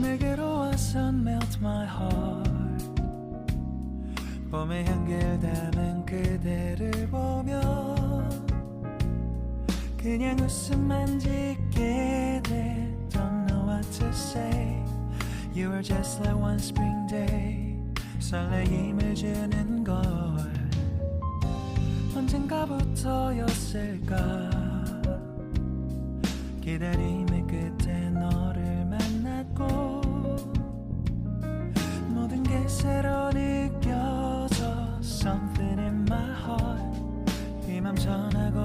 내게로 와서 melt my heart. 봄의 향기를 담은 그대를 보며 그냥 웃음만 짓게 돼 Don't know what to say You are just like one spring day 설레임을 주는 걸 언젠가부터였을까 기다림의 끝에 너를 만났고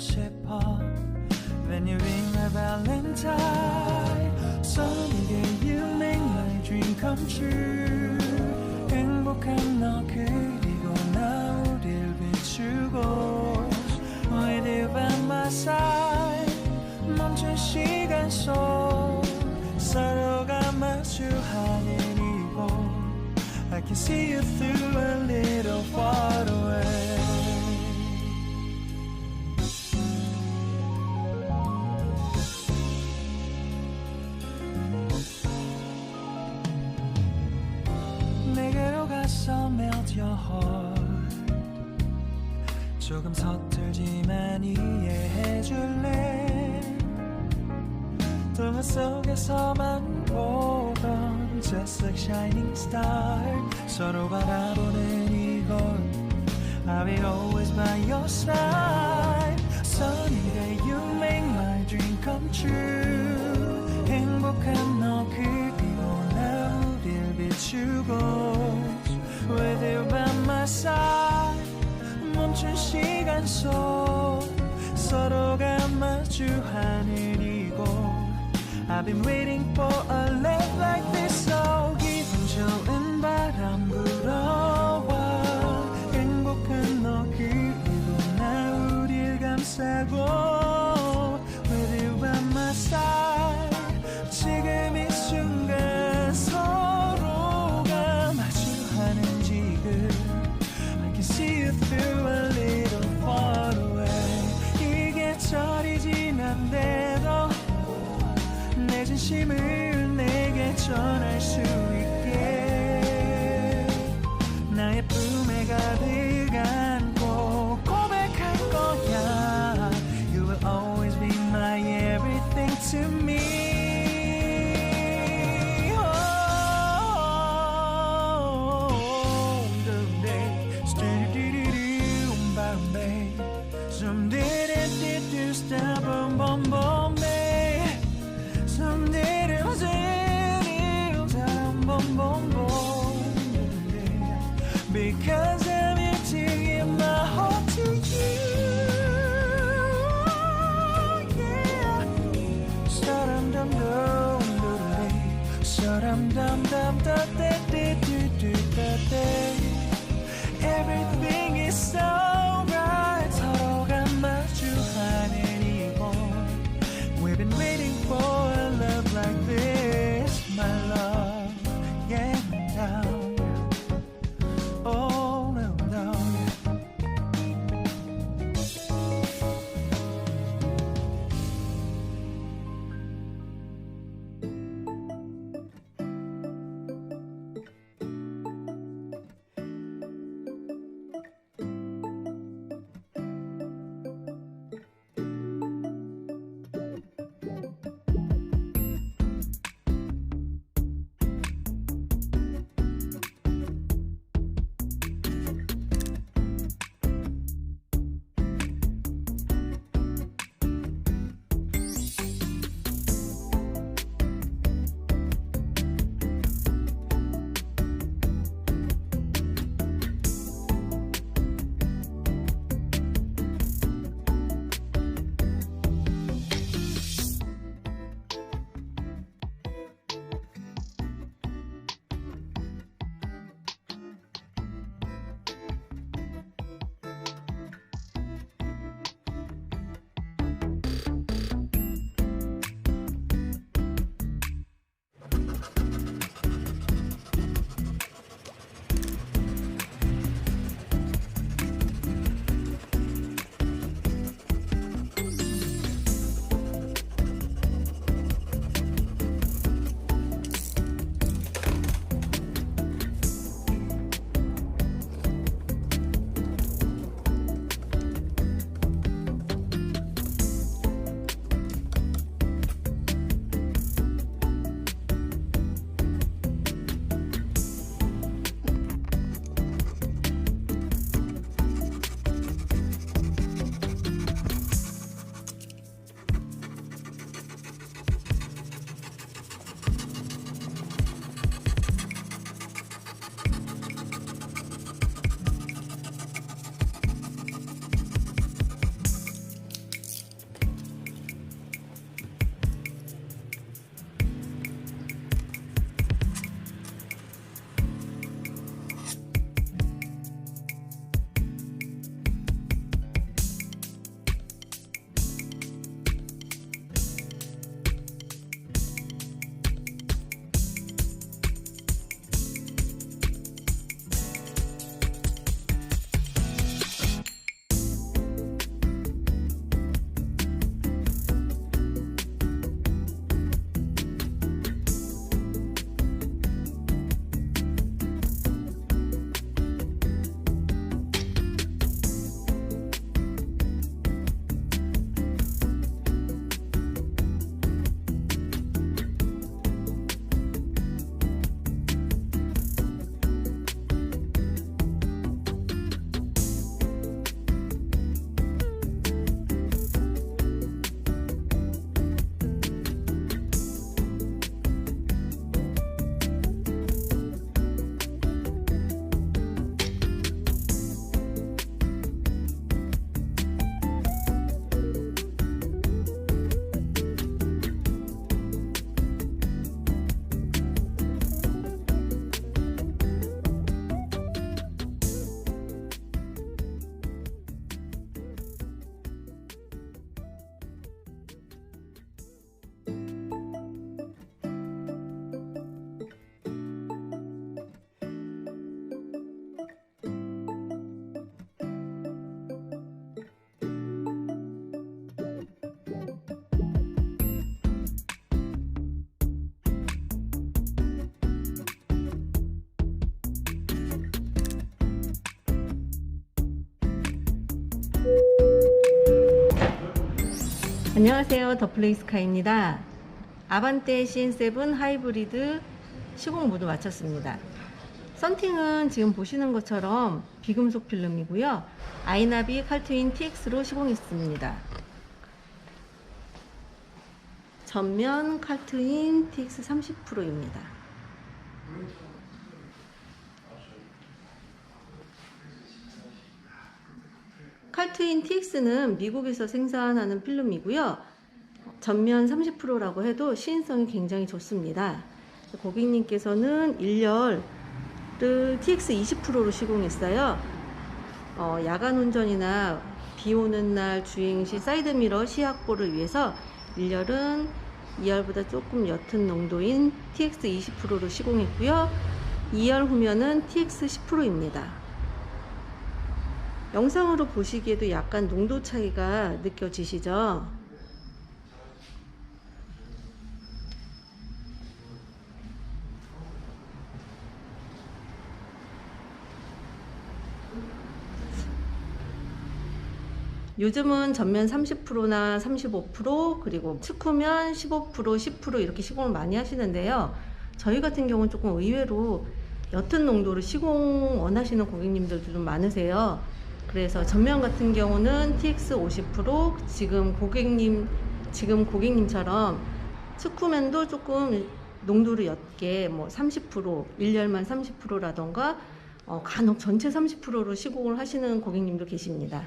싶어 When you ring my valentine Sunny day you make my dream come true 행복한 너 그리고 나 우릴 비추고 With you by my side 멈춘 시간 속 서로가 마주하는 이곳 I can see you through a little far away 동화 속에서만 보던 Just like shining star 서로 바라보는 이곳 I'll be always by your side Sunny day you make my dream come true 행복한 너 그리고 나 우릴 비추고 With you by my side 멈춘 시간 속 서로가 마주하는 이곳 I've been waiting for a love like this So 기분 좋은 바람 불어와 행복한 너 그리고 나 우릴 감싸고 진심을 내게 전할 수 있게. 나의 품에 가득 Sa-dum dum dum da da da do Everything is so 안녕하세요. 더플레이스카입니다. 아반떼 CN7 하이브리드 시공 모두 마쳤습니다. 썬팅은 지금 보시는 것처럼 비금속 필름이고요. 아이나비 칼트윈 TX로 시공했습니다. 전면 칼트윈 TX 30%입니다. 칼트윈 TX는 미국에서 생산하는 필름이고요. 전면 30%라고 해도 시인성이 굉장히 좋습니다. 고객님께서는 1열을 TX 20%로 시공했어요. 어, 야간 운전이나 비 오는 날 주행 시 사이드미러 시약보를 위해서 1열은 2열보다 조금 옅은 농도인 TX 20%로 시공했고요. 2열 후면은 TX 10%입니다. 영상으로 보시기에도 약간 농도 차이가 느껴지시죠? 요즘은 전면 30%나 35% 그리고 측후면 15% 10% 이렇게 시공을 많이 하시는데요. 저희 같은 경우는 조금 의외로 옅은 농도로 시공 원하시는 고객님들도 좀 많으세요. 그래서 전면 같은 경우는 TX 50% 지금 고객님 지금 고객님처럼 측후면도 조금 농도를 옅게 뭐 30% 1열만 30%라던가 어, 간혹 전체 30%로 시공을 하시는 고객님도 계십니다.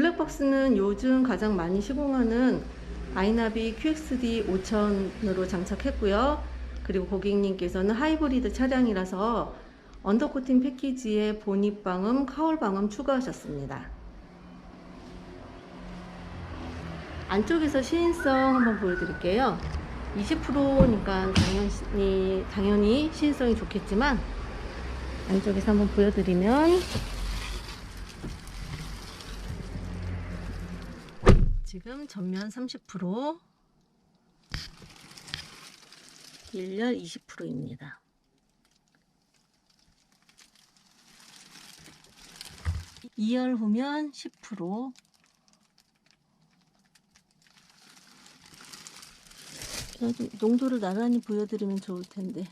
블랙박스는 요즘 가장 많이 시공하는 아이나비 QXD 5000으로 장착했고요. 그리고 고객님께서는 하이브리드 차량이라서 언더코팅 패키지에 보닛 방음, 카울 방음 추가하셨습니다. 안쪽에서 시인성 한번 보여드릴게요. 20%니까 당연히, 당연히 시인성이 좋겠지만 안쪽에서 한번 보여드리면 지금 전면 30% 1열 20%입니다. 이열 후면 10% 제가 좀 농도를 나란히 보여드리면 좋을 텐데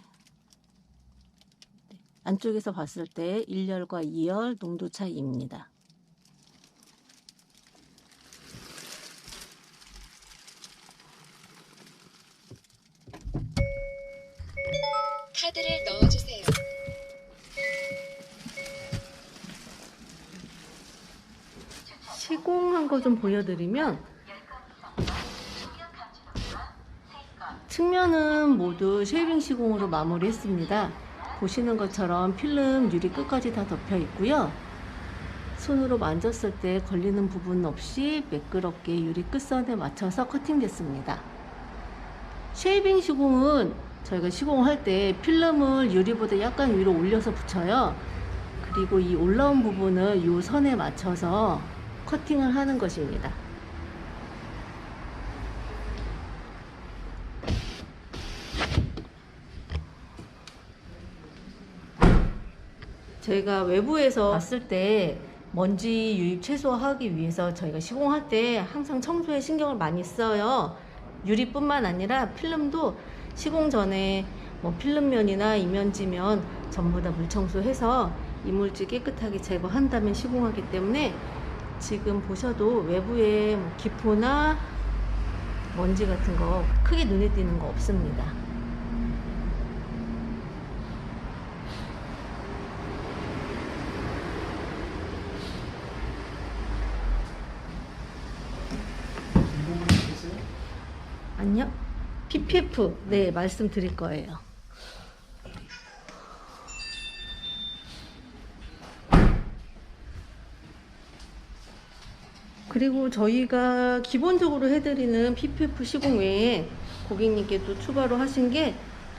네, 안쪽에서 봤을 때 1열과 2열 농도 차이입니다. 카드를 넣어주세요. 시공한 거 좀 보여드리면 측면은 모두 쉐이빙 시공으로 마무리했습니다. 보시는 것처럼 필름 유리 끝까지 다 덮여 있고요. 손으로 만졌을 때 걸리는 부분 없이 매끄럽게 유리 끝선에 맞춰서 커팅됐습니다. 쉐이빙 시공은 저희가 시공할 때 필름을 유리보다 약간 위로 올려서 붙여요. 그리고 이 올라온 부분을 이 선에 맞춰서 커팅을 하는 것입니다. 저희가 외부에서 봤을 때 먼지 유입 최소화하기 위해서 저희가 시공할 때 항상 청소에 신경을 많이 써요. 유리뿐만 아니라 필름도 시공 전에 뭐 필름면이나 이면지면 전부 다 물청소해서 이물질 깨끗하게 제거한 다음에 시공하기 때문에 지금 보셔도 외부에 뭐 기포나 먼지 같은 거 크게 눈에 띄는 거 없습니다. 아니요. PPF 네 말씀드릴 거예요. 그리고 저희가 기본적으로 해드리는 PPF 시공 외에 고객님께 또 추가로 하신 게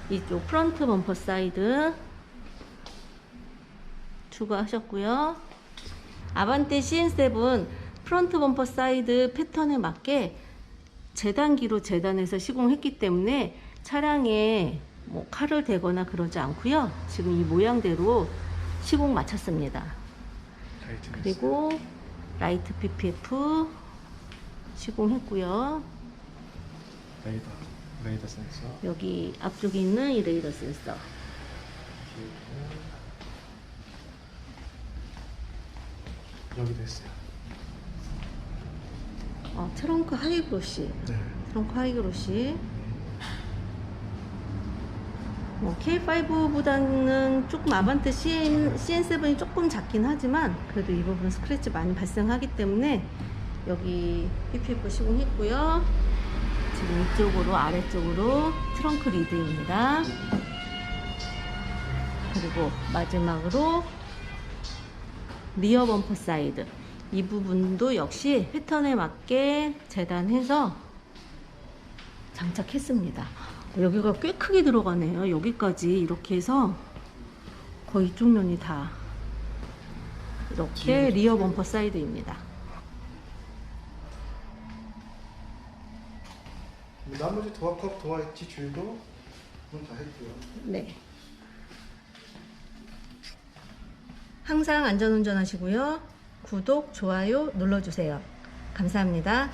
이쪽 프런트 범퍼 사이드 추가하셨고요. 아반떼 CN7 프런트 범퍼 사이드 패턴에 맞게 재단기로 재단해서 시공했기 때문에 차량에 뭐 칼을 대거나 그러지 않고요. 지금 이 모양대로 시공 마쳤습니다. 그리고 라이트 PPF 시공했고요. 레이더 레이더 센서 여기 앞쪽에 있는 이 레이더 센서. 여기도 있어요. 어, 트렁크 하이그로시. 네. 트렁크 하이그로시. 뭐 K5보다는 조금 아반떼 CN, CN7이 조금 작긴 하지만 그래도 이 부분 스크래치 많이 발생하기 때문에 여기 PPF 시공했고요. 지금 이쪽으로 아래쪽으로 트렁크 리드입니다. 그리고 마지막으로 리어 범퍼 사이드 이 부분도 역시 패턴에 맞게 재단해서 장착했습니다. 여기가 꽤 크게 들어가네요. 여기까지 이렇게 해서 거의 이쪽 면이 다 이렇게 리어 범퍼 사이드입니다. 나머지 도어컵, 도어 엣지 줄도 문다 했고요. 네. 항상 안전운전 하시고요. 구독, 좋아요 눌러주세요. 감사합니다.